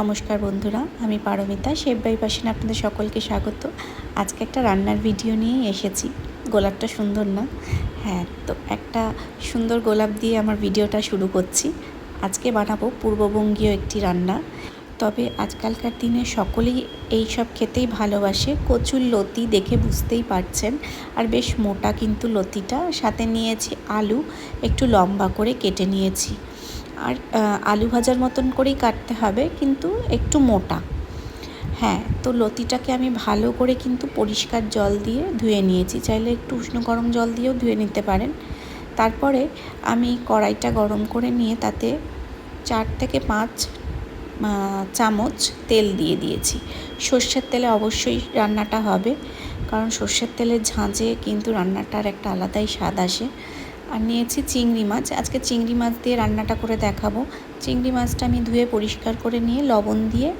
নমস্কার বন্ধুরা, আমি পারমিতা, শেফ বাই আপনাদের সকলকে স্বাগত। আজকে একটা রান্নার ভিডিও নিয়ে এসেছি। গোলাপটা সুন্দর না? হ্যাঁ তো একটা সুন্দর গোলাপ দিয়ে আমার ভিডিওটা শুরু করছি। আজকে বানাবো পূর্ববঙ্গীয় একটি রান্না। তবে আজকালকার দিনে সকলেই এই সব খেতেই ভালোবাসে। কচুর লতি দেখে বুঝতেই পারছেন। আর বেশ মোটা কিন্তু লতিটা। সাথে নিয়েছি আলু, একটু লম্বা করে কেটে নিয়েছি। আর আলু ভাজার মতন করেই কাটতে হবে, কিন্তু একটু মোটা। হ্যাঁ তো লতিটাকে আমি ভালো করে কিন্তু পরিষ্কার জল দিয়ে ধুয়ে নিয়েছি। চাইলে একটু উষ্ণ গরম জল দিয়েও ধুয়ে নিতে পারেন। তারপরে আমি কড়াইটা গরম করে নিয়ে তাতে চার থেকে পাঁচ চামচ তেল দিয়ে দিয়েছি। সর্ষের তেলে অবশ্যই রান্নাটা হবে, কারণ সর্ষের তেলের ঝাঁঝে কিন্তু রান্নাটার একটা আলাদাই স্বাদ আসে। আর নিয়েছি চিংড়ি মাছ। আজকে চিংড়ি মাছ দিয়ে রান্নাটা করে দেখাবো। চিংড়ি মাছটা আমি ধুয়ে পরিষ্কার করে নিয়ে লবণ দিয়ে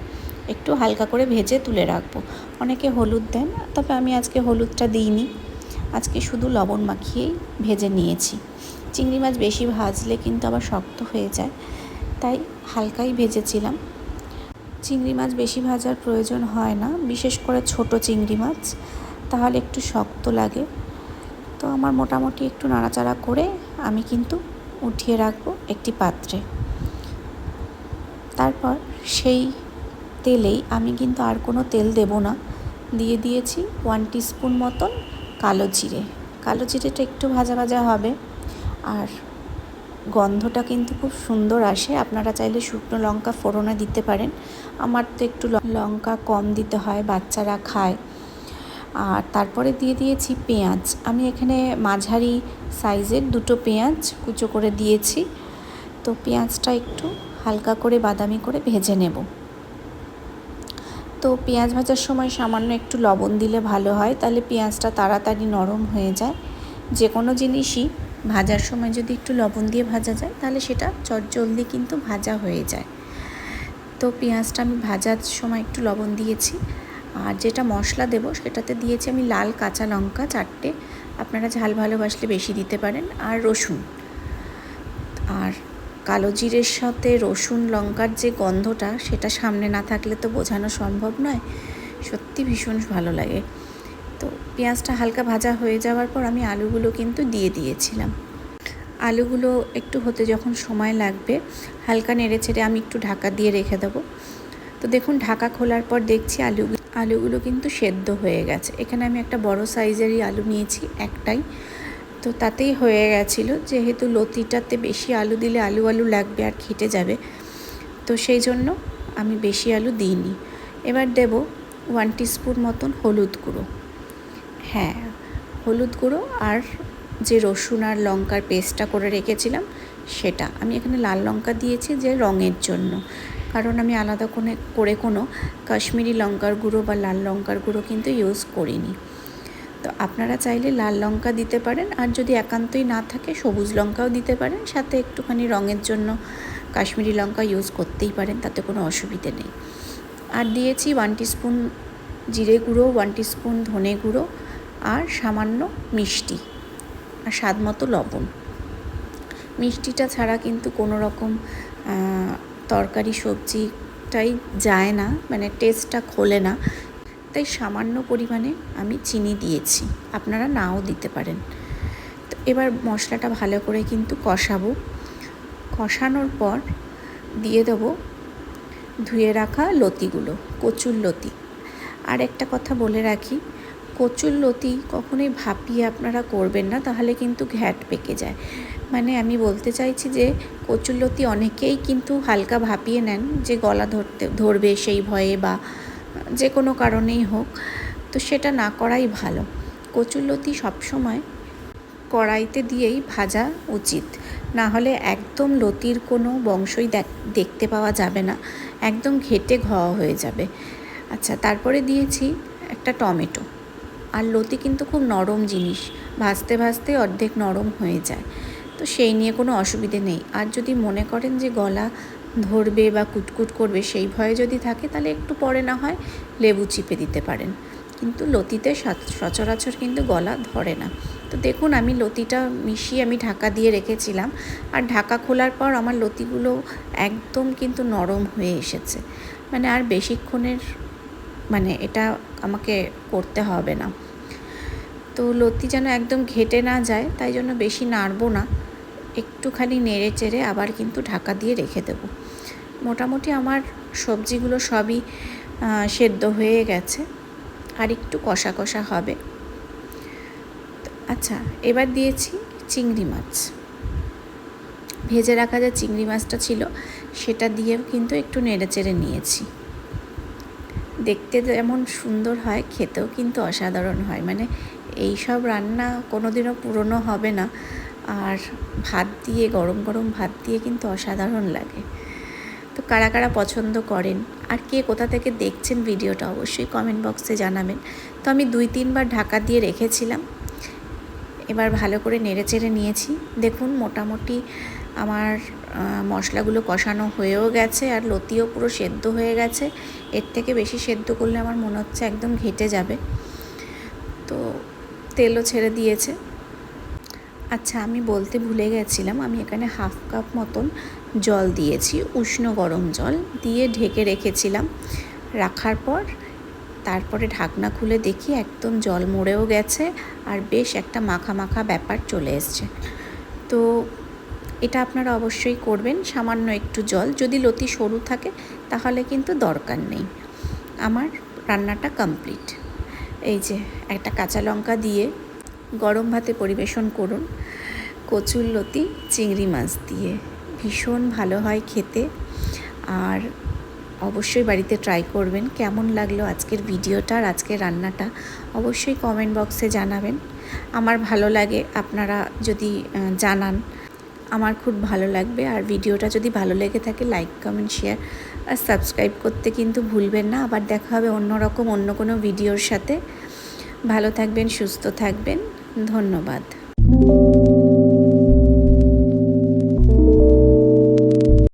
একটু হালকা করে ভেজে তুলে রাখব। অনেকে হলুদ দেন, তবে আমি আজকে হলুদটা দিইনি। আজকে শুধু লবণ মাখিয়েই ভেজে নিয়েছি। চিংড়ি মাছ বেশি ভাজলে কিন্তু আবার শক্ত হয়ে যায়, তাই হালকাই ভেজেছিলাম। চিংড়ি মাছ বেশি ভাজার প্রয়োজন হয় না, বিশেষ করে ছোট চিংড়ি মাছ, তাহলে একটু শক্ত লাগে। তো আমার মোটামুটি একটু নাড়াচাড়া করে আমি কিন্তু উঠিয়ে রাখব একটি পাত্রে। তারপর সেই তেলেই আমি কিন্তু আর কোনো তেল দেব না। দিয়ে দিয়েছি ওয়ান টিস্পুন মতন কালো জিরে। কালো জিরেটা একটু ভাজা ভাজা হবে। আর গন্ধটা কিন্তু খুব সুন্দর আসে। আপনারা চাইলে শুকনো লঙ্কা ফোড়নে দিতে পারেন। আমার তো একটু লঙ্কা কম দিতে হয়, বাচ্চারা খায়। আর তারপরে দিয়ে দিয়েছি পেঁয়াজ। আমি এখানে মাঝারি সাইজের দুটো পেঁয়াজ কুচো করে দিয়েছি। তো পেঁয়াজটা একটু হালকা করে বাদামি করে ভেজে নেব। তো পেঁয়াজ ভাজার সময় সামান্য একটু লবণ দিলে ভালো হয়, তাহলে পেঁয়াজটা তাড়াতাড়ি নরম হয়ে যায়। যে কোনো জিনিসই ভাজার সময় যদি একটু লবণ দিয়ে ভাজা যায়, তাহলে সেটা চটজলদি কিন্তু ভাজা হয়ে যায়। তো পেঁয়াজটা আমি ভাজার সময় একটু লবণ দিয়েছি। আর যেটা মশলা দেব সেটাতে দিয়েছি আমি লাল কাঁচা লঙ্কা চারটে। আপনারা ঝাল ভালোবাসলে বেশি দিতে পারেন। আর রসুন। আর কালো জিরের সাথে রসুন লঙ্কার যে গন্ধটা সেটা সামনে না থাকলে তো বোঝানো সম্ভব নয়। সত্যি ভীষণ ভালো লাগে। তো পেঁয়াজটা হালকা ভাজা হয়ে যাওয়ার পর আমি আলুগুলো কিন্তু দিয়ে দিয়েছিলাম। আলুগুলো একটু হতে যখন সময় লাগবে, হালকা নেড়ে ছেড়ে আমি একটু ঢাকা দিয়ে রেখে দেবো। তো দেখুন, ঢাকা খোলার পর দেখছি আলু আলুগুলো কিন্তু সেদ্ধ হয়ে গেছে। এখানে আমি একটা বড় সাইজেরই আলু নিয়েছি, একটাই। তো তাতেই হয়ে গেছিল। যেহেতু লতিটাতে বেশি আলু দিলে আলু আলু লাগবে আর খেটে যাবে, তো সেই জন্য আমি বেশি আলু দিইনি। এবার দেব ওয়ান টিস্পুন মতন হলুদ গুঁড়ো। হ্যাঁ হলুদ গুঁড়ো আর যে রসুন আর লঙ্কার পেস্টটা করে রেখেছিলাম, সেটা। আমি এখানে লাল লঙ্কা দিয়েছি যে রঙের জন্য। কারণ আমি আলাদা করে করে কোনো কাশ্মীরি লঙ্কার গুঁড়ো বা লাল লঙ্কার গুঁড়ো কিন্তু ইউজ করিনি। তো আপনারা চাইলে লাল লঙ্কা দিতে পারেন, আর যদি একান্তই না থাকে সবুজ লঙ্কাও দিতে পারেন, সাথে একটুখানি রঙের জন্য কাশ্মীরি লঙ্কা ইউজ করতেই পারেন, তাতে কোনো অসুবিধে নেই। আর দিয়েছি ওয়ান টিস্পুন জিরে গুঁড়ো ওয়ান টিস্পুন ধনে গুঁড়ো, আর সামান্য মিষ্টি, আর স্বাদ মতো লবণ। মিষ্টিটা ছাড়া কিন্তু কোনো রকম তরকারি সবজিটাই যায় না মানে টেস্টটা খোলে না। তাই সামান্য পরিমাণে আমি চিনি দিয়েছি। আপনারা নাও দিতে পারেন। তো এবার মশলাটা ভালো করে কিন্তু কষাবো। কষানোর পর দিয়ে দেবো ধুয়ে রাখা লতিগুলো, কচুর লতি। আর একটা কথা বলে রাখি, কচুর লতি কখনোই ভাপিয়ে আপনারা করবেন না, তাহলে কিন্তু ঘ্যাট পেকে যায়। মানে আমি বলতে চাইছি যে কচুরলতি অনেকেই কিন্তু হালকা ভাপিয়ে নেন, যে গলা ধরতে, ধরবে সেই ভয়ে বা যে কোনো কারণেই হোক। তো সেটা না করাই ভালো। কচুরলতি সবসময় কড়াইতে দিয়েই ভাজা উচিত। না হলে একদম লতির কোনো বংশই দেখতে পাওয়া যাবে না। একদম ঘেটে ঘওয়া হয়ে যাবে। আচ্ছা তারপরে দিয়েছি একটা টমেটো। আর লতি কিন্তু খুব নরম জিনিস। ভাজতে ভাজতে অর্ধেক নরম হয়ে যায়। তো সেই নিয়ে কোনো অসুবিধে নেই। আর যদি মনে করেন যে গলা ধরবে বা কুটকুট করবে সেই ভয়ে যদি থাকে, তাহলে একটু পরে না হয় লেবু চিপে দিতে পারেন। কিন্তু লতিতে সচরাচর কিন্তু গলা ধরে না। তো দেখুন, আমি লতিটা মিশিয়ে আমি ঢাকা দিয়ে রেখেছিলাম। আর ঢাকা খোলার পর আমার লতিগুলো একদম কিন্তু নরম হয়ে এসেছে। মানে আর বেশিক্ষণের মানে এটা আমাকে করতে হবে না। তো লতি যেন একদম ঘেটে না যায়, তাই জন্য বেশি নাড়বো না। একটুখানি নেড়ে চেড়ে আবার কিন্তু ঢাকা দিয়ে রেখে দেবো। মোটামুটি আমার সবজিগুলো সবই সেদ্ধ হয়ে গেছে, আর একটু কষা কষা হবে। আচ্ছা এবার দিয়েছি চিংড়ি মাছ। ভেজে রাখা যে চিংড়ি মাছটা ছিল, সেটা দিয়েও কিন্তু একটু নেড়ে চেড়ে নিয়েছি। দেখতে যেমন সুন্দর হয়, খেতেও কিন্তু অসাধারণ হয়। মানে এই সব রান্না কোনোদিনও পুরনো হবে না। আর ভাত দিয়ে, গরম গরম ভাত দিয়ে কিন্তু অসাধারণ লাগে। তো কারা কারা পছন্দ করেন আর কে কোথা থেকে দেখছেন ভিডিওটা অবশ্যই কমেন্ট বক্সে জানাবেন। তো আমি দুই, তিনবার ঢাকা দিয়ে রেখেছিলাম। এবার ভালো করে নেড়ে চেড়ে নিয়েছি। দেখুন, মোটামুটি আমার মশলাগুলো কষানো হয়েও গেছে আর লতিও পুরো সেদ্ধ হয়ে গেছে। এর থেকে বেশি সেদ্ধ করলে আমার মনে হচ্ছে একদম ঘেটে যাবে। তো তেলও ছেড়ে দিয়েছে। আচ্ছা আমি বলতে ভুলে গেছিলাম, আমি এখানে হাফ কাপ মতন জল দিয়েছি, উষ্ণ গরম জল দিয়ে ঢেকে রেখেছিলাম। রাখার পর তারপরে ঢাকনা খুলে দেখি একদম জল মরেও গেছে আর বেশ একটা মাখা মাখা ব্যাপার চলে এসছে। তো এটা আপনারা অবশ্যই করবেন, সামান্য একটু জল। যদি লতি সরু থাকে, তাহলে কিন্তু দরকার নেই। আমার রান্নাটা কমপ্লিট। এই যে, একটা কাঁচা লঙ্কা দিয়ে গরম ভাতে পরিবেশন করুন। কচুর লতি, চিংড়ি মাছ দিয়ে। ভীষণ ভালো হয় খেতে। আর অবশ্যই বাড়িতে ট্রাই করবেন। কেমন লাগল আজকের ভিডিওটা আর আজকের রান্নাটা অবশ্যই কমেন্ট বক্সে জানাবেন। আমার ভালো লাগে, আপনারা যদি জানান। আমার খুব ভালো লাগবে। আর ভিডিওটা যদি ভালো লেগে থাকে লাইক কমেন্ট শেয়ার আর সাবস্ক্রাইব করতে কিন্তু ভুলবেন না। আবার দেখা হবে অন্যরকম অন্য কোনো ভিডিওর সাথে। ভালো থাকবেন, সুস্থ থাকবেন। ধন্যবাদ।